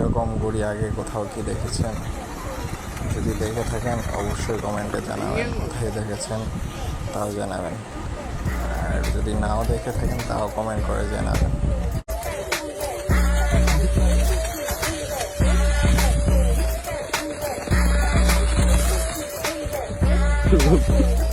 এরকম ঘুড়ি আগে কোথাও কি দেখেছেন? যদি দেখে থাকেন, অবশ্যই কমেন্টে জানাবেন, কোথায় দেখেছেন, তাও জানাবেন। আর যদি নাও দেখে থাকেন, তাও কমেন্ট করে জানাবেন।